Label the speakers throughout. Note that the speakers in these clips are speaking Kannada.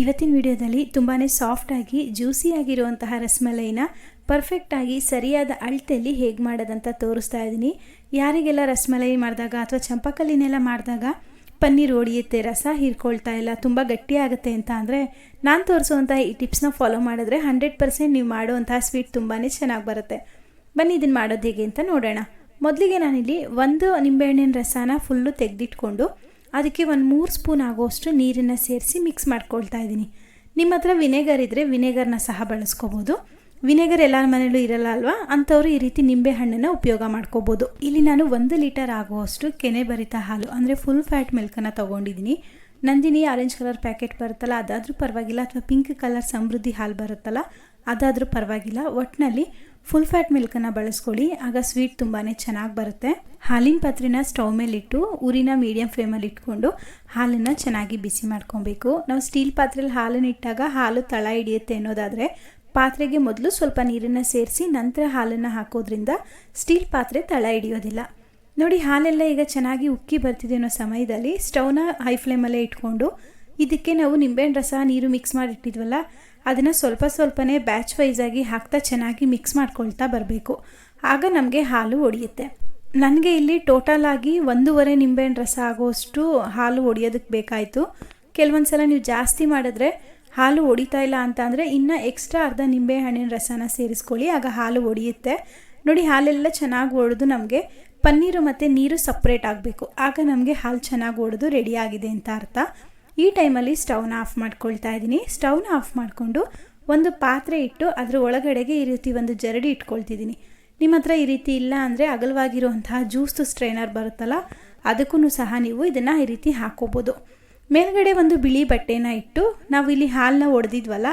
Speaker 1: ಇವತ್ತಿನ ವಿಡಿಯೋದಲ್ಲಿ ತುಂಬಾ ಸಾಫ್ಟಾಗಿ ಜ್ಯೂಸಿಯಾಗಿರುವಂತಹ ರಸಮಲೈನ ಪರ್ಫೆಕ್ಟಾಗಿ ಸರಿಯಾದ ಅಳತೆಯಲ್ಲಿ ಹೇಗೆ ಮಾಡೋದಂತ ತೋರಿಸ್ತಾ ಇದ್ದೀನಿ. ಯಾರಿಗೆಲ್ಲ ರಸಮಲೈ ಮಾಡಿದಾಗ ಅಥವಾ ಚಂಪಕಲ್ಲಿನೆಲ್ಲ ಮಾಡಿದಾಗ ಪನ್ನೀರ್ ಒಡೆಯುತ್ತೆ, ರಸ ಹೀರ್ಕೊಳ್ತಾ ಇಲ್ಲ, ತುಂಬ ಗಟ್ಟಿಯಾಗುತ್ತೆ ಅಂತ ಅಂದರೆ ನಾನು ತೋರಿಸುವಂಥ ಈ ಟಿಪ್ಸ್ನ ಫಾಲೋ ಮಾಡಿದ್ರೆ ಹಂಡ್ರೆಡ್ ಪರ್ಸೆಂಟ್ ನೀವು ಮಾಡುವಂತಹ ಸ್ವೀಟ್ ತುಂಬಾ ಚೆನ್ನಾಗಿ ಬರುತ್ತೆ. ಬನ್ನಿ ಇದನ್ನು ಮಾಡೋದು ಹೇಗೆ ಅಂತ ನೋಡೋಣ. ಮೊದಲಿಗೆ ನಾನಿಲ್ಲಿ ಒಂದು ನಿಂಬೆಹಣ್ಣಿನ ರಸನ ಫುಲ್ಲು ತೆಗೆದಿಟ್ಕೊಂಡು ಅದಕ್ಕೆ ಒಂದು ಮೂರು ಸ್ಪೂನ್ ಆಗುವಷ್ಟು ನೀರನ್ನು ಸೇರಿಸಿ ಮಿಕ್ಸ್ ಮಾಡ್ಕೊಳ್ತಾ ಇದ್ದೀನಿ ನಿಮ್ಮ ಹತ್ರ ವಿನೆಗರ್ ಇದ್ದರೆ ವಿನೆಗರ್ನ ಸಹ ಬಳಸ್ಕೋಬೋದು. ವಿನೆಗರ್ ಎಲ್ಲರ ಮನೇಲೂ ಇರಲ್ಲ ಅಲ್ವಾ? ಅಂಥವ್ರು ಈ ರೀತಿ ನಿಂಬೆ ಹಣ್ಣನ್ನು ಉಪಯೋಗ ಮಾಡ್ಕೋಬೋದು. ಇಲ್ಲಿ ನಾನು ಒಂದು ಲೀಟರ್ ಆಗುವಷ್ಟು ಕೆನೆ ಭರಿತ ಹಾಲು, ಅಂದರೆ ಫುಲ್ ಫ್ಯಾಟ್ ಮಿಲ್ಕನ್ನು ತೊಗೊಂಡಿದ್ದೀನಿ ನಂದಿನಿ ಆರೆಂಜ್ ಕಲರ್ ಪ್ಯಾಕೆಟ್ ಬರುತ್ತಲ್ಲ, ಅದಾದರೂ ಪರವಾಗಿಲ್ಲ, ಅಥವಾ ಪಿಂಕ್ ಕಲರ್ ಸಮೃದ್ಧಿ ಹಾಲು ಬರುತ್ತಲ್ಲ ಅದಾದರೂ ಪರವಾಗಿಲ್ಲ. ಒಟ್ಟಿನಲ್ಲಿ ಫುಲ್ ಫ್ಯಾಟ್ ಮಿಲ್ಕನ್ನು ಬಳಸ್ಕೊಳ್ಳಿ. ಆಗ ಸ್ವೀಟ್ ತುಂಬಾ ಚೆನ್ನಾಗಿ ಬರುತ್ತೆ. ಹಾಲಿನ ಪಾತ್ರೆನ ಸ್ಟವ್ ಮೇಲಿಟ್ಟು ಉರಿನ ಮೀಡಿಯಂ ಫ್ಲೇಮಲ್ಲಿ ಇಟ್ಕೊಂಡು ಹಾಲನ್ನು ಚೆನ್ನಾಗಿ ಬಿಸಿ ಮಾಡ್ಕೊಬೇಕು. ನಾವು ಸ್ಟೀಲ್ ಪಾತ್ರೆಯಲ್ಲಿ ಹಾಲನ್ನು ಇಟ್ಟಾಗ ಹಾಲು ತಳ ಹಿಡಿಯುತ್ತೆ ಅನ್ನೋದಾದರೆ ಪಾತ್ರೆಗೆ ಮೊದಲು ಸ್ವಲ್ಪ ನೀರನ್ನು ಸೇರಿಸಿ ನಂತರ ಹಾಲನ್ನು ಹಾಕೋದ್ರಿಂದ ಸ್ಟೀಲ್ ಪಾತ್ರೆ ತಳ ಹಿಡಿಯೋದಿಲ್ಲ. ನೋಡಿ, ಹಾಲೆಲ್ಲ ಈಗ ಚೆನ್ನಾಗಿ ಉಕ್ಕಿ ಬರ್ತಿದೆ ಅನ್ನೋ ಸಮಯದಲ್ಲಿ ಸ್ಟವ್ನ ಹೈ ಫ್ಲೇಮಲ್ಲೇ ಇಟ್ಕೊಂಡು ಇದಕ್ಕೆ ನಾವು ನಿಂಬೆಹಣ್ಣು ರಸ, ನೀರು ಮಿಕ್ಸ್ ಮಾಡಿಟ್ಟಿದ್ವಲ್ಲ ಅದನ್ನು ಸ್ವಲ್ಪ ಸ್ವಲ್ಪನೇ ಬ್ಯಾಚ್ ವೈಸಾಗಿ ಹಾಕ್ತಾ ಚೆನ್ನಾಗಿ ಮಿಕ್ಸ್ ಮಾಡ್ಕೊಳ್ತಾ ಬರಬೇಕು. ಆಗ ನಮಗೆ ಹಾಲು ಒಡೆಯುತ್ತೆ. ನನಗೆ ಇಲ್ಲಿ ಟೋಟಲ್ ಆಗಿ ಒಂದೂವರೆ ನಿಂಬೆಹಣ್ಣು ರಸ ಆಗೋಷ್ಟು ಹಾಲು ಒಡೆಯೋದಕ್ಕೆ ಬೇಕಾಯಿತು. ಕೆಲವೊಂದು ಸಲ ನೀವು ಜಾಸ್ತಿ ಮಾಡಿದ್ರೆ ಹಾಲು ಒಡಿತಾ ಇಲ್ಲ ಅಂತ ಅಂದರೆ ಇನ್ನೂ ಎಕ್ಸ್ಟ್ರಾ ಅರ್ಧ ನಿಂಬೆ ಹಣ್ಣಿನ ರಸನ ಸೇರಿಸ್ಕೊಳ್ಳಿ, ಆಗ ಹಾಲು ಒಡೆಯುತ್ತೆ. ನೋಡಿ, ಹಾಲೆಲ್ಲ ಚೆನ್ನಾಗಿ ಒಡೆದು ನಮಗೆ ಪನ್ನೀರು ಮತ್ತು ನೀರು ಸಪ್ರೇಟ್ ಆಗಬೇಕು. ಆಗ ನಮಗೆ ಹಾಲು ಚೆನ್ನಾಗಿ ಒಡೆದು ರೆಡಿಯಾಗಿದೆ ಅಂತ ಅರ್ಥ. ಈ ಟೈಮಲ್ಲಿ ಸ್ಟವ್ನ ಆಫ್ ಮಾಡ್ಕೊಳ್ತಾ ಇದ್ದೀನಿ. ಸ್ಟವ್ನ ಆಫ್ ಮಾಡಿಕೊಂಡು ಒಂದು ಪಾತ್ರೆ ಇಟ್ಟು ಅದರ ಒಳಗಡೆಗೆ ಈ ರೀತಿ ಒಂದು ಜರಡಿ ಇಟ್ಕೊಳ್ತಿದ್ದೀನಿ. ನಿಮ್ಮ ಹತ್ರ ಈ ರೀತಿ ಇಲ್ಲ ಅಂದರೆ ಅಗಲವಾಗಿರುವಂತಹ ಜ್ಯೂಸ್ದು ಸ್ಟ್ರೈನರ್ ಬರುತ್ತಲ್ಲ ಅದಕ್ಕೂ ಸಹ ನೀವು ಇದನ್ನು ಈ ರೀತಿ ಹಾಕೋಬೋದು. ಮೇಲ್ಗಡೆ ಒಂದು ಬಿಳಿ ಬಟ್ಟೆನ ಇಟ್ಟು ನಾವು ಇಲ್ಲಿ ಹಾಲನ್ನ ಒಡೆದಿದ್ವಲ್ಲ,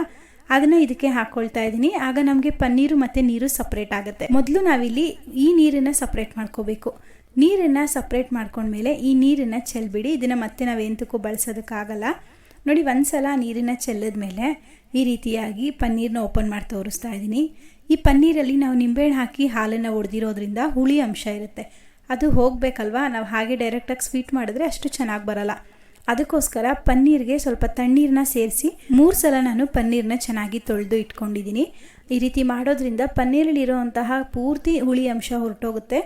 Speaker 1: ಅದನ್ನು ಇದಕ್ಕೆ ಹಾಕ್ಕೊಳ್ತಾ ಇದ್ದೀನಿ. ಆಗ ನಮಗೆ ಪನ್ನೀರು ಮತ್ತು ನೀರು ಸಪ್ರೇಟ್ ಆಗುತ್ತೆ. ಮೊದಲು ನಾವಿಲ್ಲಿ ಈ ನೀರನ್ನು ಸಪ್ರೇಟ್ ಮಾಡ್ಕೋಬೇಕು. ನೀರನ್ನು ಸಪ್ರೇಟ್ ಮಾಡ್ಕೊಂಡ್ಮೇಲೆ ಈ ನೀರನ್ನು ಚೆಲ್ಬಿಡಿ. ಇದನ್ನು ಮತ್ತೆ ನಾವು ಎಂತಕ್ಕೂ ಬಳಸೋದಕ್ಕಾಗಲ್ಲ. ನೋಡಿ ಒಂದು ಸಲ ನೀರನ್ನು ಚೆಲ್ಲದ ಮೇಲೆ ಈ ರೀತಿಯಾಗಿ ಪನ್ನೀರನ್ನ ಓಪನ್ ಮಾಡಿ ತೋರಿಸ್ತಾ ಇದ್ದೀನಿ. ಈ ಪನ್ನೀರಲ್ಲಿ ನಾವು ನಿಂಬೆಹಣ್ಣು ಹಾಕಿ ಹಾಲನ್ನು ಒಡೆದಿರೋದ್ರಿಂದ ಹುಳಿ ಅಂಶ ಇರುತ್ತೆ. ಅದು ಹೋಗಬೇಕಲ್ವಾ? ನಾವು ಹಾಗೆ ಡೈರೆಕ್ಟಾಗಿ ಸ್ವೀಟ್ ಮಾಡಿದ್ರೆ ಅಷ್ಟು ಚೆನ್ನಾಗಿ ಬರಲ್ಲ. ಅದಕ್ಕೋಸ್ಕರ ಪನ್ನೀರ್ಗೆ ಸ್ವಲ್ಪ ತಣ್ಣೀರನ್ನ ಸೇರಿಸಿ ಮೂರು ಸಲ ನಾನು ಪನ್ನೀರನ್ನ ಚೆನ್ನಾಗಿ ತೊಳೆದು ಇಟ್ಕೊಂಡಿದ್ದೀನಿ. ಈ ರೀತಿ ಮಾಡೋದ್ರಿಂದ ಪನ್ನೀರಲ್ಲಿರುವಂತಹ ಪೂರ್ತಿ ಹುಳಿ ಅಂಶ ಹೊರಟೋಗುತ್ತೆ.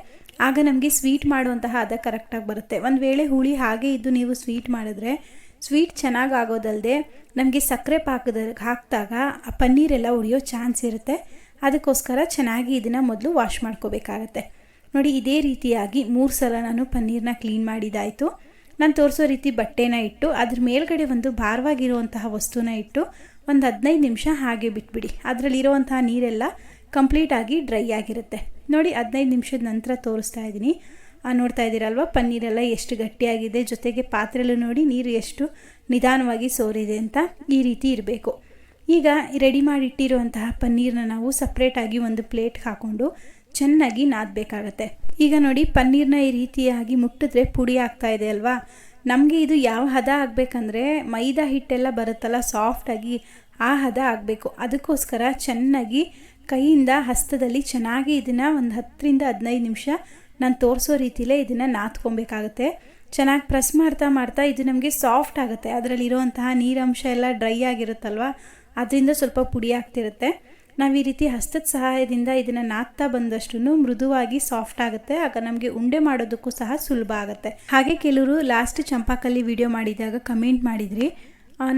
Speaker 1: ಆಗ ನಮಗೆ ಸ್ವೀಟ್ ಮಾಡುವಂತಹ ಅದ ಕರೆಕ್ಟಾಗಿ ಬರುತ್ತೆ. ಒಂದು ವೇಳೆ ಹುಳಿ ಹಾಗೆ ಇದ್ದು ನೀವು ಸ್ವೀಟ್ ಮಾಡಿದ್ರೆ ಸ್ವೀಟ್ ಚೆನ್ನಾಗಿ ಆಗೋದಲ್ಲದೆ ನಮಗೆ ಸಕ್ಕರೆ ಪಾಕದ ಹಾಕಿದಾಗ ಆ ಪನ್ನೀರೆಲ್ಲ ಉಳಿಯೋ ಚಾನ್ಸ್ ಇರುತ್ತೆ. ಅದಕ್ಕೋಸ್ಕರ ಚೆನ್ನಾಗಿ ಇದನ್ನು ಮೊದಲು ವಾಶ್ ಮಾಡ್ಕೋಬೇಕಾಗತ್ತೆ. ನೋಡಿ, ಇದೇ ರೀತಿಯಾಗಿ ಮೂರು ಸಲ ನಾನು ಪನ್ನೀರನ್ನ ಕ್ಲೀನ್ ಮಾಡಿದಾಯಿತು. ನಾನು ತೋರಿಸೋ ರೀತಿ ಬಟ್ಟೆನ ಇಟ್ಟು, ಅದ್ರ ಮೇಲ್ಗಡೆ ಒಂದು ಭಾರವಾಗಿರುವಂತಹ ವಸ್ತುನ ಇಟ್ಟು ಒಂದು ಹದಿನೈದು ನಿಮಿಷ ಹಾಗೆ ಬಿಟ್ಬಿಡಿ. ಅದರಲ್ಲಿರುವಂತಹ ನೀರೆಲ್ಲ ಕಂಪ್ಲೀಟಾಗಿ ಡ್ರೈ ಆಗಿರುತ್ತೆ. ನೋಡಿ ಹದಿನೈದು ನಿಮಿಷದ ನಂತರ ತೋರಿಸ್ತಾ ಇದ್ದೀನಿ. ನೋಡ್ತಾ ಇದ್ದೀರಲ್ವ? ಪನ್ನೀರೆಲ್ಲ ಎಷ್ಟು ಗಟ್ಟಿಯಾಗಿದೆ. ಜೊತೆಗೆ ಪಾತ್ರೆಲ್ಲೂ ನೋಡಿ ನೀರು ಎಷ್ಟು ನಿಧಾನವಾಗಿ ಸೋರಿದೆ ಅಂತ ಈ ರೀತಿ ಇರಬೇಕು. ಈಗ ರೆಡಿ ಮಾಡಿಟ್ಟಿರುವಂತಹ ಪನ್ನೀರನ್ನ ನಾವು ಸಪ್ರೇಟಾಗಿ ಒಂದು ಪ್ಲೇಟ್ಗೆ ಹಾಕ್ಕೊಂಡು ಚೆನ್ನಾಗಿ ನಾದಬೇಕಾಗತ್ತೆ. ಈಗ ನೋಡಿ ಪನ್ನೀರನ್ನ ಈ ರೀತಿಯಾಗಿ ಮುಟ್ಟಿದ್ರೆ ಪುಡಿ ಆಗ್ತಾ ಇದೆ ಅಲ್ವಾ? ನಮಗೆ ಇದು ಯಾವ ಹದ ಆಗಬೇಕಂದ್ರೆ ಮೈದಾ ಹಿಟ್ಟೆಲ್ಲ ಬರುತ್ತಲ್ಲ ಸಾಫ್ಟಾಗಿ ಆ ಹದ ಆಗಬೇಕು. ಅದಕ್ಕೋಸ್ಕರ ಚೆನ್ನಾಗಿ ಕೈಯಿಂದ ಹಸ್ತದಲ್ಲಿ ಚೆನ್ನಾಗಿ ಇದನ್ನು ಒಂದು ಹತ್ತರಿಂದ ಹದಿನೈದು ನಿಮಿಷ ನಾನು ತೋರಿಸೋ ರೀತಿಲೇ ಇದನ್ನು ನಾತ್ಕೊಬೇಕಾಗತ್ತೆ. ಚೆನ್ನಾಗಿ ಪ್ರೆಸ್ ಮಾಡ್ತಾ ಮಾಡ್ತಾ ಇದು ನಮಗೆ ಸಾಫ್ಟ್ ಆಗುತ್ತೆ. ಅದರಲ್ಲಿರುವಂತಹ ನೀರಂಶ ಎಲ್ಲ ಡ್ರೈ ಆಗಿರುತ್ತಲ್ವ? ಅದರಿಂದ ಸ್ವಲ್ಪ ಪುಡಿ ಆಗ್ತಿರುತ್ತೆ. ನಾವು ಈ ರೀತಿ ಹಸ್ತದ ಸಹಾಯದಿಂದ ಇದನ್ನು ನಾದ್ತಾ ಬಂದಷ್ಟು ಮೃದುವಾಗಿ ಸಾಫ್ಟ್ ಆಗುತ್ತೆ. ಆಗ ನಮಗೆ ಉಂಡೆ ಮಾಡೋದಕ್ಕೂ ಸಹ ಸುಲಭ ಆಗುತ್ತೆ. ಹಾಗೆ ಕೆಲವರು ಲಾಸ್ಟ್ ಚಂಪಾಕಲ್ಲಿ ವಿಡಿಯೋ ಮಾಡಿದಾಗ ಕಮೆಂಟ್ ಮಾಡಿದ್ರಿ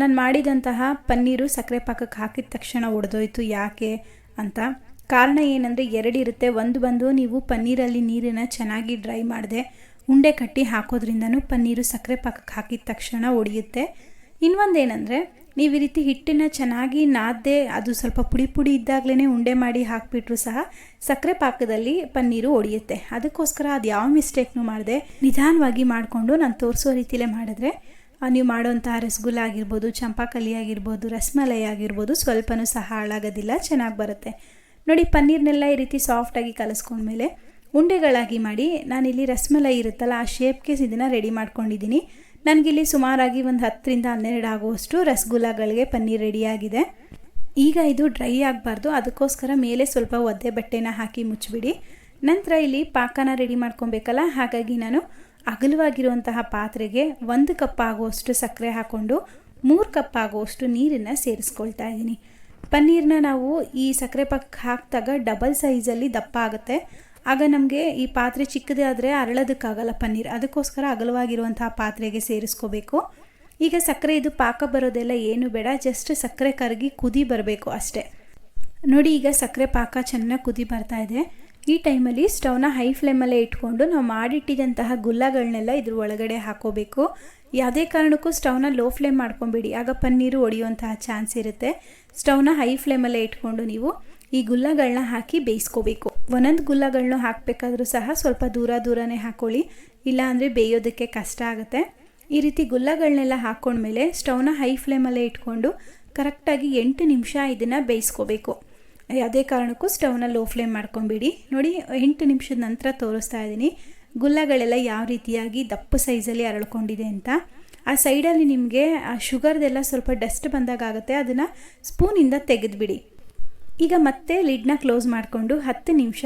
Speaker 1: ನಾನು ಮಾಡಿದಂತಹ ಪನ್ನೀರು ಸಕ್ಕರೆ ಪಾಕಕ್ಕೆ ಹಾಕಿದ ತಕ್ಷಣ ಒಡೆದೋಯ್ತು, ಯಾಕೆ? ಅಂತ. ಕಾರಣ ಏನಂದರೆ ಎರಡಿರುತ್ತೆ ಒಂದು ಬಂದು ನೀವು ಪನ್ನೀರಲ್ಲಿ ನೀರನ್ನು ಚೆನ್ನಾಗಿ ಡ್ರೈ ಮಾಡಿದೆ ಉಂಡೆ ಕಟ್ಟಿ ಹಾಕೋದ್ರಿಂದನೂ ಪನ್ನೀರು ಸಕ್ಕರೆ ಪಾಕಕ್ಕೆ ಹಾಕಿದ ತಕ್ಷಣ ಒಡೆಯುತ್ತೆ. ಇನ್ನೊಂದೇನೆಂದರೆ ನೀವು ಈ ರೀತಿ ಹಿಟ್ಟನ್ನು ಚೆನ್ನಾಗಿ ನಾದ್ದೆ, ಅದು ಸ್ವಲ್ಪ ಪುಡಿ ಪುಡಿ ಇದ್ದಾಗಲೇ ಉಂಡೆ ಮಾಡಿ ಹಾಕಿಬಿಟ್ರು ಸಹ ಸಕ್ಕರೆ ಪಾಕದಲ್ಲಿ ಪನ್ನೀರು ಒಡೆಯುತ್ತೆ. ಅದಕ್ಕೋಸ್ಕರ ಅದು ಯಾವ ಮಿಸ್ಟೇಕ್ನೂ ಮಾಡಿದೆ ನಿಧಾನವಾಗಿ ಮಾಡಿಕೊಂಡು ನಾನು ತೋರಿಸೋ ರೀತಿಲೇ ಮಾಡಿದ್ರೆ ನೀವು ಮಾಡುವಂತಹ ರಸಗುಲ್ಲ ಆಗಿರ್ಬೋದು ಚಂಪಾಕಲಿ ಆಗಿರ್ಬೋದು ರಸಮಲೈ ಆಗಿರ್ಬೋದು ಸ್ವಲ್ಪನೂ ಸಹ ಹಾಳಾಗೋದಿಲ್ಲ, ಚೆನ್ನಾಗಿ ಬರುತ್ತೆ. ನೋಡಿ, ಪನ್ನೀರ್ನೆಲ್ಲ ಈ ರೀತಿ ಸಾಫ್ಟಾಗಿ ಕಲಿಸ್ಕೊಂಡ್ಮೇಲೆ ಉಂಡೆಗಳಾಗಿ ಮಾಡಿ, ನಾನಿಲ್ಲಿ ರಸಮಲೈ ಇರುತ್ತಲ್ಲ, ಆ ಶೇಪ್ಗೆ ಇದನ್ನು ರೆಡಿ ಮಾಡ್ಕೊಂಡಿದ್ದೀನಿ. ನನಗಿಲ್ಲಿ ಸುಮಾರಾಗಿ ಒಂದು ಹತ್ತರಿಂದ ಹನ್ನೆರಡು ಆಗುವಷ್ಟು ರಸಗುಲ್ಲಗಳಿಗೆ ಪನ್ನೀರ್ ರೆಡಿಯಾಗಿದೆ ಈಗ ಇದು ಡ್ರೈ ಆಗಬಾರ್ದು, ಅದಕ್ಕೋಸ್ಕರ ಮೇಲೆ ಸ್ವಲ್ಪ ಒದ್ದೆ ಬಟ್ಟೆನ ಹಾಕಿ ಮುಚ್ಚಿಬಿಡಿ. ನಂತರ ಇಲ್ಲಿ ಪಾಕನ ರೆಡಿ ಮಾಡ್ಕೊಬೇಕಲ್ಲ, ಹಾಗಾಗಿ ನಾನು ಅಗಲವಾಗಿರುವಂತಹ ಪಾತ್ರೆಗೆ ಒಂದು ಕಪ್ ಆಗುವಷ್ಟು ಸಕ್ಕರೆ ಹಾಕ್ಕೊಂಡು ಮೂರು ಕಪ್ ಆಗುವಷ್ಟು ನೀರನ್ನು ಸೇರಿಸ್ಕೊಳ್ತಾ ಇದ್ದೀನಿ. ಪನ್ನೀರ್ನ ನಾವು ಈ ಸಕ್ಕರೆ ಪಕ್ಕ ಹಾಕಿದಾಗ ಡಬಲ್ ಸೈಜಲ್ಲಿ ದಪ್ಪ ಆಗುತ್ತೆ. ಆಗ ನಮಗೆ ಈ ಪಾತ್ರೆ ಚಿಕ್ಕದೇ ಆದರೆ ಅರಳೋದಕ್ಕಾಗಲ್ಲ ಪನ್ನೀರ್. ಅದಕ್ಕೋಸ್ಕರ ಅಗಲವಾಗಿರುವಂತಹ ಪಾತ್ರೆಗೆ ಸೇರಿಸ್ಕೋಬೇಕು. ಈಗ ಸಕ್ಕರೆ ಇದು ಪಾಕ ಬರೋದೆಲ್ಲ ಏನು ಬೇಡ ಜಸ್ಟ್ ಸಕ್ಕರೆ ಕರಗಿ ಕುದಿ ಬರಬೇಕು ಅಷ್ಟೇ. ನೋಡಿ ಈಗ ಸಕ್ಕರೆ ಪಾಕ ಚೆನ್ನಾಗಿ ಕುದಿ ಬರ್ತಾ ಇದೆ. ಈ ಟೈಮಲ್ಲಿ ಸ್ಟವ್ನ ಹೈ ಫ್ಲೇಮಲ್ಲೇ ಇಟ್ಕೊಂಡು ನಾವು ಮಾಡಿಟ್ಟಿದಂತಹ ಗುಲ್ಲಗಳನ್ನೆಲ್ಲ ಇದ್ರ ಒಳಗಡೆ ಹಾಕೋಬೇಕು. ಯಾವುದೇ ಕಾರಣಕ್ಕೂ ಸ್ಟವ್ನ ಲೋ ಫ್ಲೇಮ್ ಮಾಡ್ಕೊಂಬಿಡಿ. ಆಗ ಪನ್ನೀರು ಒಡೆಯುವಂತಹ ಚಾನ್ಸ್ ಇರುತ್ತೆ. ಸ್ಟವ್ನ ಹೈ ಫ್ಲೇಮಲ್ಲೇ ಇಟ್ಕೊಂಡು ನೀವು ಈ ಗುಲ್ಲಗಳನ್ನ ಹಾಕಿ ಬೇಯಿಸ್ಕೋಬೇಕು. ಒಂದೊಂದು ಗುಲ್ಲಗಳನ್ನು ಹಾಕಬೇಕಾದ್ರೂ ಸಹ ಸ್ವಲ್ಪ ದೂರ ದೂರನೇ ಹಾಕೊಳ್ಳಿ. ಇಲ್ಲ ಅಂದರೆ ಬೇಯೋದಕ್ಕೆ ಕಷ್ಟ ಆಗುತ್ತೆ. ಈ ರೀತಿ ಗುಲ್ಲಗಳನ್ನೆಲ್ಲ ಹಾಕ್ಕೊಂಡ್ಮೇಲೆ ಸ್ಟವ್ನ ಹೈ ಫ್ಲೇಮಲ್ಲೇ ಇಟ್ಕೊಂಡು ಕರೆಕ್ಟಾಗಿ ಎಂಟು ನಿಮಿಷ ಇದನ್ನು ಬೇಯಿಸ್ಕೋಬೇಕು. ಯಾವುದೇ ಕಾರಣಕ್ಕೂ ಸ್ಟವ್ನ ಲೋ ಫ್ಲೇಮ್ ಮಾಡ್ಕೊಬೇಡಿ. ನೋಡಿ, ಎಂಟು ನಿಮಿಷದ ನಂತರ ತೋರಿಸ್ತಾ ಇದ್ದೀನಿ. ಗುಲ್ಲಗಳೆಲ್ಲ ಯಾವ ರೀತಿಯಾಗಿ ದಪ್ಪ ಸೈಜಲ್ಲಿ ಅರಳ್ಕೊಂಡಿದೆ ಅಂತ. ಆ ಸೈಡಲ್ಲಿ ನಿಮಗೆ, ಆ ಶುಗರ್ದೆಲ್ಲ ಸ್ವಲ್ಪ ಡಸ್ಟ್ ಬಂದಾಗುತ್ತೆ ಅದನ್ನು ಸ್ಪೂನಿಂದ ತೆಗೆದುಬಿಡಿ. ಈಗ ಮತ್ತೆ ಲಿಡ್ನ ಕ್ಲೋಸ್ ಮಾಡಿಕೊಂಡು ಹತ್ತು ನಿಮಿಷ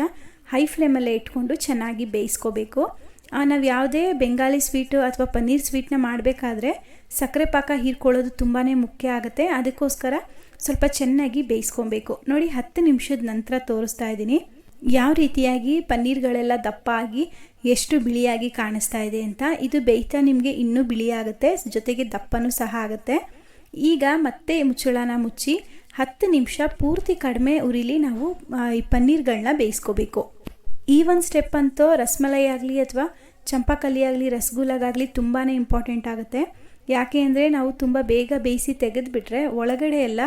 Speaker 1: ಹೈ ಫ್ಲೇಮಲ್ಲೇ ಇಟ್ಕೊಂಡು ಚೆನ್ನಾಗಿ ಬೇಯಿಸ್ಕೋಬೇಕು. ನಾವು ಯಾವುದೇ ಬೆಂಗಾಲಿ ಸ್ವೀಟು ಅಥವಾ ಪನ್ನೀರ್ ಸ್ವೀಟ್ನ ಮಾಡಬೇಕಾದ್ರೆ ಸಕ್ಕರೆ ಪಾಕ ಹೀರ್ಕೊಳ್ಳೋದು ತುಂಬಾ ಮುಖ್ಯ ಆಗುತ್ತೆ. ಅದಕ್ಕೋಸ್ಕರ ಸ್ವಲ್ಪ ಚೆನ್ನಾಗಿ ಬೇಯಿಸ್ಕೊಬೇಕು. ನೋಡಿ, ಹತ್ತು ನಿಮಿಷದ ನಂತರ ತೋರಿಸ್ತಾ ಇದ್ದೀನಿ. ಯಾವ ರೀತಿಯಾಗಿ ಪನ್ನೀರ್ಗಳೆಲ್ಲ ದಪ್ಪ ಆಗಿ ಎಷ್ಟು ಬಿಳಿಯಾಗಿ ಕಾಣಿಸ್ತಾ ಇದೆ ಅಂತ. ಇದು ಬೇಯ್ತಾ ನಿಮಗೆ ಇನ್ನೂ ಬಿಳಿಯಾಗುತ್ತೆ ಜೊತೆಗೆ ದಪ್ಪನೂ ಸಹ ಆಗುತ್ತೆ. ಈಗ ಮತ್ತೆ ಮುಚ್ಚಳನ ಮುಚ್ಚಿ ಹತ್ತು ನಿಮಿಷ ಪೂರ್ತಿ ಕಡಿಮೆ ಉರಿಲಿ ನಾವು ಈ ಪನ್ನೀರ್ಗಳನ್ನ ಬೇಯಿಸ್ಕೋಬೇಕು. ಈ ಒಂದು ಸ್ಟೆಪ್ ಅಂತೂ ರಸಮಲೈ ಆಗಲಿ ಅಥವಾ ಚಂಪಾಕಲಿ ಆಗಲಿ ರಸಗುಲಾಗಲಿ ತುಂಬಾ ಇಂಪಾರ್ಟೆಂಟ್ ಆಗುತ್ತೆ. ಯಾಕೆ ಅಂದರೆ ನಾವು ತುಂಬ ಬೇಗ ಬೇಯಿಸಿ ತೆಗೆದುಬಿಟ್ರೆ ಒಳಗಡೆ ಎಲ್ಲ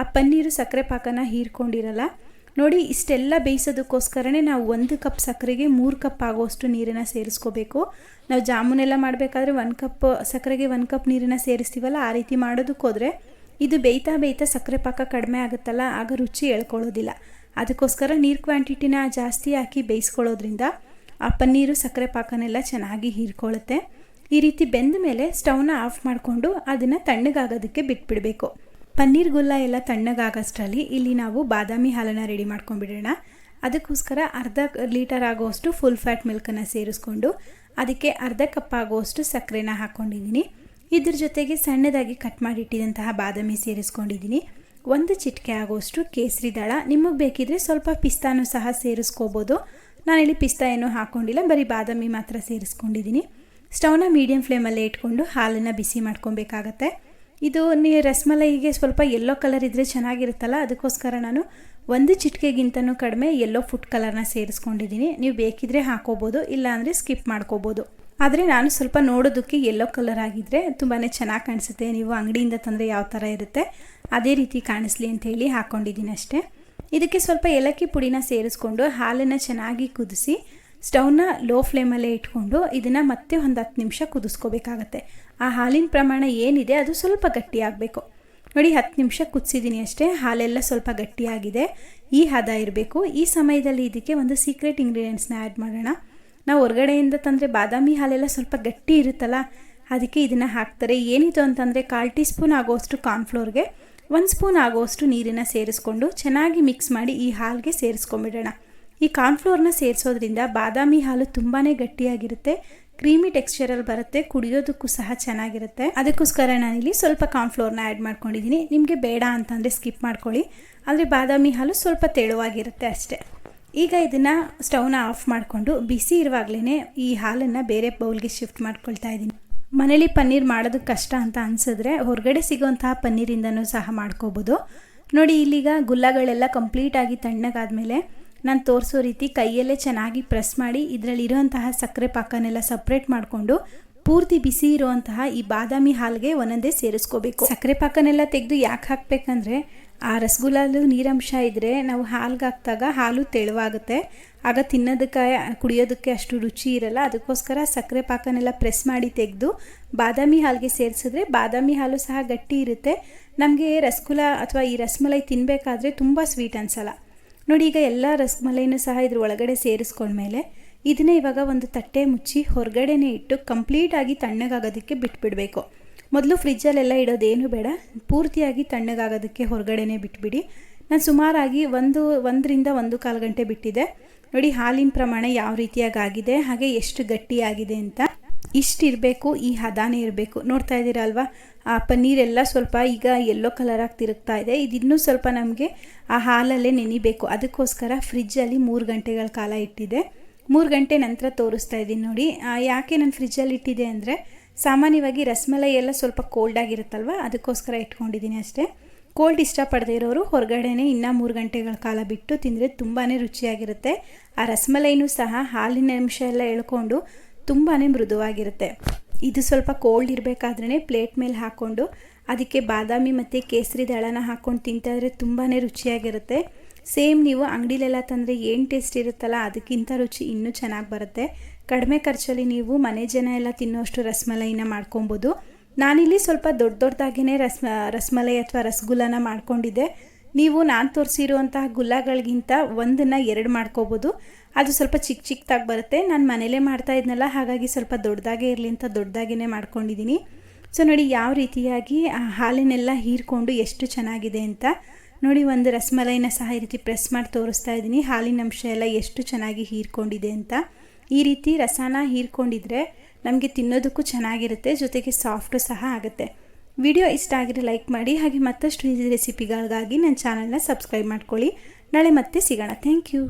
Speaker 1: ಆ ಪನ್ನೀರು ಸಕ್ಕರೆ ಪಾಕನ ಹೀರ್ಕೊಂಡಿರಲ್ಲ. ನೋಡಿ, ಇಷ್ಟೆಲ್ಲ ಬೇಯಿಸೋದಕ್ಕೋಸ್ಕರನೇ ನಾವು ಒಂದು ಕಪ್ ಸಕ್ಕರೆಗೆ ಮೂರು ಕಪ್ ಆಗೋಷ್ಟು ನೀರನ್ನು ಸೇರಿಸ್ಕೋಬೇಕು. ನಾವು ಜಾಮೂನೆಲ್ಲ ಮಾಡಬೇಕಾದ್ರೆ ಒಂದು ಕಪ್ ಸಕ್ಕರೆಗೆ ಒಂದು ಕಪ್ ನೀರನ್ನು ಸೇರಿಸ್ತೀವಲ್ಲ, ಆ ರೀತಿ ಮಾಡೋದಕ್ಕೋದ್ರೆ ಇದು ಬೇಯ್ತಾ ಬೇಯ್ತಾ ಸಕ್ಕರೆ ಪಾಕ ಕಡಿಮೆ ಆಗುತ್ತಲ್ಲ, ಆಗ ರುಚಿ ಎಳ್ಕೊಳ್ಳೋದಿಲ್ಲ. ಅದಕ್ಕೋಸ್ಕರ ನೀರು ಕ್ವಾಂಟಿಟಿನ ಜಾಸ್ತಿ ಹಾಕಿ ಬೇಯಿಸ್ಕೊಳ್ಳೋದ್ರಿಂದ ಆ ಪನ್ನೀರು ಸಕ್ಕರೆ ಪಾಕನೆಲ್ಲ ಚೆನ್ನಾಗಿ ಹೀರ್ಕೊಳ್ಳುತ್ತೆ. ಈ ರೀತಿ ಬೆಂದ ಮೇಲೆ ಸ್ಟವ್ನ ಆಫ್ ಮಾಡಿಕೊಂಡು ಅದನ್ನು ತಣ್ಣಗಾಗೋದಕ್ಕೆ ಬಿಟ್ಬಿಡಬೇಕು. ಪನ್ನೀರ್ ಗುಲ್ಲ ಎಲ್ಲ ತಣ್ಣಗಾಗೋಷ್ಟರಲ್ಲಿ ಇಲ್ಲಿ ನಾವು ಬಾದಾಮಿ ಹಾಲನ್ನು ರೆಡಿ ಮಾಡ್ಕೊಂಡ್ಬಿಡೋಣ. ಅದಕ್ಕೋಸ್ಕರ ಅರ್ಧ ಲೀಟರ್ ಆಗುವಷ್ಟು ಫುಲ್ ಫ್ಯಾಟ್ ಮಿಲ್ಕನ್ನು ಸೇರಿಸ್ಕೊಂಡು ಅದಕ್ಕೆ ಅರ್ಧ ಕಪ್ ಆಗುವಷ್ಟು ಸಕ್ಕರೆನ ಹಾಕ್ಕೊಂಡಿದ್ದೀನಿ ಇದ್ರ ಜೊತೆಗೆ ಸಣ್ಣದಾಗಿ ಕಟ್ ಮಾಡಿಟ್ಟಿದಂತಹ ಬಾದಾಮಿ ಸೇರಿಸ್ಕೊಂಡಿದ್ದೀನಿ. ಒಂದು ಚಿಟಿಕೆ ಆಗೋಷ್ಟು ಕೇಸರಿ ದಳ. ನಿಮಗೆ ಬೇಕಿದ್ರೆ ಸ್ವಲ್ಪ ಪಿಸ್ತಾನು ಸಹ ಸೇರಿಸ್ಕೋಬೋದು. ನಾನಿಲ್ಲಿ ಪಿಸ್ತಾ ಏನೂ ಹಾಕ್ಕೊಂಡಿಲ್ಲ ಬರೀ ಬಾದಾಮಿ ಮಾತ್ರ ಸೇರಿಸ್ಕೊಂಡಿದ್ದೀನಿ ಸ್ಟವ್ನ ಮೀಡಿಯಮ್ ಫ್ಲೇಮಲ್ಲೇ ಇಟ್ಕೊಂಡು ಹಾಲನ್ನು ಬಿಸಿ ಮಾಡ್ಕೊಬೇಕಾಗತ್ತೆ. ಇದು ನೀ ರಸ್ಮಲೈಗೆ ಸ್ವಲ್ಪ ಯೆಲ್ಲೋ ಕಲರ್ ಇದ್ದರೆ ಚೆನ್ನಾಗಿರುತ್ತಲ್ಲ, ಅದಕ್ಕೋಸ್ಕರ ನಾನು ಒಂದು ಚಿಟಿಕೆಗಿಂತನೂ ಕಡಿಮೆ ಎಲ್ಲೋ ಫುಡ್ ಕಲರ್ನ ಸೇರಿಸ್ಕೊಂಡಿದ್ದೀನಿ ನೀವು ಬೇಕಿದ್ರೆ ಹಾಕೋಬೋದು, ಇಲ್ಲಾಂದರೆ ಸ್ಕಿಪ್ ಮಾಡ್ಕೋಬೋದು. ಆದರೆ ನಾನು ಸ್ವಲ್ಪ ನೋಡೋದಕ್ಕೆ ಯೆಲ್ಲೋ ಕಲರ್ ಆಗಿದ್ದರೆ ತುಂಬಾ ಚೆನ್ನಾಗಿ ಕಾಣಿಸುತ್ತೆ. ನೀವು ಅಂಗಡಿಯಿಂದ ತಂದರೆ ಯಾವ ಥರ ಇರುತ್ತೆ? ಅದೇ ರೀತಿ ಕಾಣಿಸ್ಲಿ ಅಂತ ಹೇಳಿ ಹಾಕ್ಕೊಂಡಿದ್ದೀನಿ ಅಷ್ಟೇ. ಇದಕ್ಕೆ ಸ್ವಲ್ಪ ಏಲಕ್ಕಿ ಪುಡಿನ ಸೇರಿಸ್ಕೊಂಡು ಹಾಲನ್ನು ಚೆನ್ನಾಗಿ ಕುದಿಸಿ, ಸ್ಟೌವ್ನ ಲೋ ಫ್ಲೇಮಲ್ಲೇ ಇಟ್ಕೊಂಡು ಇದನ್ನು ಮತ್ತೆ ಒಂದು ಹತ್ತು ನಿಮಿಷ ಕುದಿಸ್ಕೋಬೇಕಾಗತ್ತೆ. ಆ ಹಾಲಿನ ಪ್ರಮಾಣ ಏನಿದೆ ಅದು ಸ್ವಲ್ಪ ಗಟ್ಟಿಯಾಗಬೇಕು ನೋಡಿ, ಹತ್ತು ನಿಮಿಷ ಕುದಿಸಿದ್ದೀನಿ ಅಷ್ಟೇ, ಹಾಲೆಲ್ಲ ಸ್ವಲ್ಪ ಗಟ್ಟಿಯಾಗಿದೆ ಈ ಹದ ಇರಬೇಕು. ಈ ಸಮಯದಲ್ಲಿ ಇದಕ್ಕೆ ಒಂದು ಸೀಕ್ರೆಟ್ ಇಂಗ್ರೀಡಿಯೆಂಟ್ಸ್ನ ಆ್ಯಡ್ ಮಾಡೋಣ. ನಾವು ಹೊರಗಡೆಯಿಂದ ತಂದರೆ ಬಾದಾಮಿ ಹಾಲೆಲ್ಲ ಸ್ವಲ್ಪ ಗಟ್ಟಿ ಇರುತ್ತಲ್ಲ, ಅದಕ್ಕೆ ಇದನ್ನು ಹಾಕ್ತಾರೆ. ಏನಿದು ಅಂತಂದರೆ ಕಾಲು ಟೀ ಸ್ಪೂನ್ ಆಗೋಷ್ಟು ಕಾರ್ನ್ಫ್ಲೋರ್ಗೆ ಒಂದು ಸ್ಪೂನ್ ಆಗೋಷ್ಟು ನೀರನ್ನು ಸೇರಿಸ್ಕೊಂಡು ಚೆನ್ನಾಗಿ ಮಿಕ್ಸ್ ಮಾಡಿ ಈ ಹಾಲಿಗೆ ಸೇರಿಸ್ಕೊಂಬಿಡೋಣ ಈ ಕಾರ್ನ್ಫ್ಲೋರ್ನ ಸೇರಿಸೋದ್ರಿಂದ ಬಾದಾಮಿ ಹಾಲು ತುಂಬಾ ಗಟ್ಟಿಯಾಗಿರುತ್ತೆ, ಕ್ರೀಮಿ ಟೆಕ್ಸ್ಚರಲ್ಲಿ ಬರುತ್ತೆ, ಕುಡಿಯೋದಕ್ಕೂ ಸಹ ಚೆನ್ನಾಗಿರುತ್ತೆ. ಅದಕ್ಕೋಸ್ಕರ ನಾನಿಲ್ಲಿ ಸ್ವಲ್ಪ ಕಾರ್ನ್ಫ್ಲೋರ್ನ ಆ್ಯಡ್ ಮಾಡ್ಕೊಂಡಿದ್ದೀನಿ. ನಿಮಗೆ ಬೇಡ ಅಂತಂದರೆ ಸ್ಕಿಪ್ ಮಾಡ್ಕೊಳ್ಳಿ. ಆದರೆ ಬಾದಾಮಿ ಹಾಲು ಸ್ವಲ್ಪ ತೆಳುವಾಗಿರುತ್ತೆ ಅಷ್ಟೇ. ಈಗ ಇದನ್ನು ಸ್ಟವ್ನ ಆಫ್ ಮಾಡಿಕೊಂಡು ಬಿಸಿ ಇರುವಾಗಲೇ ಈ ಹಾಲನ್ನು ಬೇರೆ ಬೌಲ್ಗೆ ಶಿಫ್ಟ್ ಮಾಡ್ಕೊಳ್ತಾ ಇದ್ದೀನಿ. ಮನೇಲಿ ಪನ್ನೀರ್ ಮಾಡೋದಕ್ಕೆ ಕಷ್ಟ ಅಂತ ಅನಿಸಿದ್ರೆ ಹೊರಗಡೆ ಸಿಗೋಂತಹ ಪನ್ನೀರಿಂದನೂ ಸಹ ಮಾಡ್ಕೋಬೋದು. ನೋಡಿ, ಇಲ್ಲಿಗ ಗುಲ್ಲಗಳೆಲ್ಲ ಕಂಪ್ಲೀಟಾಗಿ ತಣ್ಣಗಾದ್ಮೇಲೆ ನಾನು ತೋರಿಸೋ ರೀತಿ ಕೈಯಲ್ಲೇ ಚೆನ್ನಾಗಿ ಪ್ರೆಸ್ ಮಾಡಿ ಇದರಲ್ಲಿರುವಂತಹ ಸಕ್ಕರೆ ಪಾಕನೆಲ್ಲ ಸಪ್ರೇಟ್ ಮಾಡಿಕೊಂಡು ಪೂರ್ತಿ ಬಿಸಿ ಇರುವಂತಹ ಈ ಬಾದಾಮಿ ಹಾಲಿಗೆ ಒಂದೊಂದೇ ಸೇರಿಸ್ಕೋಬೇಕು. ಸಕ್ಕರೆ ಪಾಕನೆಲ್ಲ ತೆಗೆದು ಯಾಕೆ ಹಾಕ್ಬೇಕಂದ್ರೆ, ಆ ರಸಗುಲಾಲು ನೀರಂಶ ಇದ್ದರೆ ನಾವು ಹಾಲ್ಗೆ ಹಾಕಿದಾಗ ಹಾಲು ತೆಳುವಾಗುತ್ತೆ. ಆಗ ತಿನ್ನೋದಕ್ಕೆ, ಕುಡಿಯೋದಕ್ಕೆ ಅಷ್ಟು ರುಚಿ ಇರಲ್ಲ. ಅದಕ್ಕೋಸ್ಕರ ಸಕ್ಕರೆ ಪಾಕನೆಲ್ಲ ಪ್ರೆಸ್ ಮಾಡಿ ತೆಗೆದು ಬಾದಾಮಿ ಹಾಲಿಗೆ ಸೇರಿಸಿದ್ರೆ ಬಾದಾಮಿ ಹಾಲು ಸಹ ಗಟ್ಟಿ ಇರುತ್ತೆ. ನಮಗೆ ರಸಗುಲ ಅಥವಾ ಈ ರಸಮಲೈ ತಿನ್ನಬೇಕಾದ್ರೆ ತುಂಬ ಸ್ವೀಟ್ ಅನ್ಸಲ್ಲ. ನೋಡಿ ಈಗ ಎಲ್ಲ ರಸಮಲೈನೂ ಸಹ ಇದ್ರ ಒಳಗಡೆ ಸೇರಿಸ್ಕೊಂಡ್ಮೇಲೆ ಇದನ್ನೇ ಇವಾಗ ಒಂದು ತಟ್ಟೆ ಮುಚ್ಚಿ ಹೊರಗಡೆನೇ ಇಟ್ಟು ಕಂಪ್ಲೀಟಾಗಿ ತಣ್ಣಗಾಗೋದಕ್ಕೆ ಬಿಟ್ಬಿಡಬೇಕು. ಮೊದಲು ಫ್ರಿಜ್ಜಲ್ಲೆಲ್ಲ ಇಡೋದೇನು ಬೇಡ, ಪೂರ್ತಿಯಾಗಿ ತಣ್ಣಗಾಗೋದಕ್ಕೆ ಹೊರಗಡೆನೇ ಬಿಟ್ಬಿಡಿ. ನಾನು ಸುಮಾರಾಗಿ ಒಂದು, ಒಂದರಿಂದ ಒಂದು ಕಾಲು ಗಂಟೆ ಬಿಟ್ಟಿದೆ. ನೋಡಿ ಹಾಲಿನ ಪ್ರಮಾಣ ಯಾವ ರೀತಿಯಾಗಿ ಆಗಿದೆ ಹಾಗೆ ಎಷ್ಟು ಗಟ್ಟಿಯಾಗಿದೆ ಅಂತ. ಇಷ್ಟಿರಬೇಕು, ಈ ಹದಾನೇ ಇರಬೇಕು. ನೋಡ್ತಾ ಇದ್ದೀರಾ ಅಲ್ವಾ ಆ ಪನ್ನೀರೆಲ್ಲ ಸ್ವಲ್ಪ ಈಗ ಎಲ್ಲೋ ಕಲರಾಗಿ ತಿರುಗ್ತಾ ಇದೆ. ಇದಿನ್ನೂ ಸ್ವಲ್ಪ ನಮಗೆ ಆ ಹಾಲಲ್ಲೇ ನೆನಿಬೇಕು. ಅದಕ್ಕೋಸ್ಕರ ಫ್ರಿಜ್ಜಲ್ಲಿ ಮೂರು ಗಂಟೆಗಳ ಕಾಲ ಇಟ್ಟಿದೆ. ಮೂರು ಗಂಟೆ ನಂತರ ತೋರಿಸ್ತಾ ಇದ್ದೀನಿ ನೋಡಿ. ಯಾಕೆ ನಾನು ಫ್ರಿಜ್ಜಲ್ಲಿ ಇಟ್ಟಿದೆ ಅಂದರೆ ಸಾಮಾನ್ಯವಾಗಿ ರಸಮಲೈ ಎಲ್ಲ ಸ್ವಲ್ಪ ಕೋಲ್ಡ್ ಆಗಿರುತ್ತಲ್ವ? ಅದಕ್ಕೋಸ್ಕರ ಇಟ್ಕೊಂಡಿದ್ದೀನಿ ಅಷ್ಟೇ. ಕೋಲ್ಡ್ ಇಷ್ಟಪಡದೇ ಇರೋರು ಹೊರಗಡೆನೇ ಇನ್ನೂ ಮೂರು ಗಂಟೆಗಳ ಕಾಲ ಬಿಟ್ಟು ತಿಂದರೆ ತುಂಬಾ ರುಚಿಯಾಗಿರುತ್ತೆ. ಆ ರಸಮಲೈನೂ ಸಹ ಹಾಲಿನ ಅಂಶ ಎಲ್ಲ ಎಳ್ಕೊಂಡು ತುಂಬಾ ಮೃದುವಾಗಿರುತ್ತೆ. ಇದು ಸ್ವಲ್ಪ ಕೋಲ್ಡ್ ಇರಬೇಕಾದ್ರೇ ಪ್ಲೇಟ್ ಮೇಲೆ ಹಾಕ್ಕೊಂಡು ಅದಕ್ಕೆ ಬಾದಾಮಿ ಮತ್ತು ಕೇಸರಿ ದಳನ ಹಾಕ್ಕೊಂಡು ತಿಂತಾಯಿದ್ರೆ ತುಂಬಾ ರುಚಿಯಾಗಿರುತ್ತೆ. ಸೇಮ್ ನೀವು ಅಂಗಡಿಲೆಲ್ಲ ತಂದರೆ ಏನು ಟೇಸ್ಟ್ ಇರುತ್ತಲ್ಲ ಅದಕ್ಕಿಂತ ರುಚಿ ಇನ್ನೂ ಚೆನ್ನಾಗಿ ಬರುತ್ತೆ. ಕಡಿಮೆ ಖರ್ಚಲ್ಲಿ ನೀವು ಮನೆ ಜನ ಎಲ್ಲ ತಿನ್ನೋಷ್ಟು ರಸಮಲೈನ ಮಾಡ್ಕೊಬೋದು. ನಾನಿಲ್ಲಿ ಸ್ವಲ್ಪ ದೊಡ್ಡ ದೊಡ್ಡದಾಗೇ ರಸ್, ರಸಮಲೈ ಅಥವಾ ರಸಗುಲ್ಲನ ಮಾಡ್ಕೊಂಡಿದ್ದೆ. ನೀವು ನಾನು ತೋರಿಸಿರುವಂತಹ ಗುಲ್ಲಗಳಿಗಿಂತ ಒಂದನ್ನು ಎರಡು ಮಾಡ್ಕೋಬೋದು. ಅದು ಸ್ವಲ್ಪ ಚಿಕ್ಕ ಚಿಕ್ಕದಾಗಿ ಬರುತ್ತೆ. ನಾನು ಮನೇಲೇ ಮಾಡ್ತಾ ಇದ್ನಲ್ಲ, ಹಾಗಾಗಿ ಸ್ವಲ್ಪ ದೊಡ್ಡದಾಗೇ ಇರಲಿ ಅಂತ ದೊಡ್ಡದಾಗೇ ಮಾಡ್ಕೊಂಡಿದ್ದೀನಿ ಸೊ ನೋಡಿ, ಯಾವ ರೀತಿಯಾಗಿ ಹಾಲಿನೆಲ್ಲ ಹೀರ್ಕೊಂಡು ಎಷ್ಟು ಚೆನ್ನಾಗಿದೆ ಅಂತ. ನೋಡಿ, ಒಂದು ರಸಮಲೈನ ಸಹ ಈ ರೀತಿ ಪ್ರೆಸ್ ಮಾಡಿ ತೋರಿಸ್ತಾ ಇದ್ದೀನಿ. ಹಾಲಿನ ಅಂಶ ಎಲ್ಲ ಎಷ್ಟು ಚೆನ್ನಾಗಿ ಹೀರ್ಕೊಂಡಿದೆ ಅಂತ. ಈ ರೀತಿ ರಸನ ಹೀರ್ಕೊಂಡಿದ್ರೆ ನಮಗೆ ತಿನ್ನೋದಕ್ಕೂ ಚೆನ್ನಾಗಿರುತ್ತೆ, ಜೊತೆಗೆ ಸಾಫ್ಟು ಸಹ ಆಗುತ್ತೆ. ವಿಡಿಯೋ ಇಷ್ಟ ಆಗಿದ್ರೆ ಲೈಕ್ ಮಾಡಿ, ಹಾಗೆ ಮತ್ತಷ್ಟು ಈಸಿ ರೆಸಿಪಿಗಳಿಗಾಗಿ ನನ್ನ ಚಾನಲ್ನ ಸಬ್ಸ್ಕ್ರೈಬ್ ಮಾಡ್ಕೊಳ್ಳಿ. ನಾಳೆ ಮತ್ತೆ ಸಿಗೋಣ. Thank you.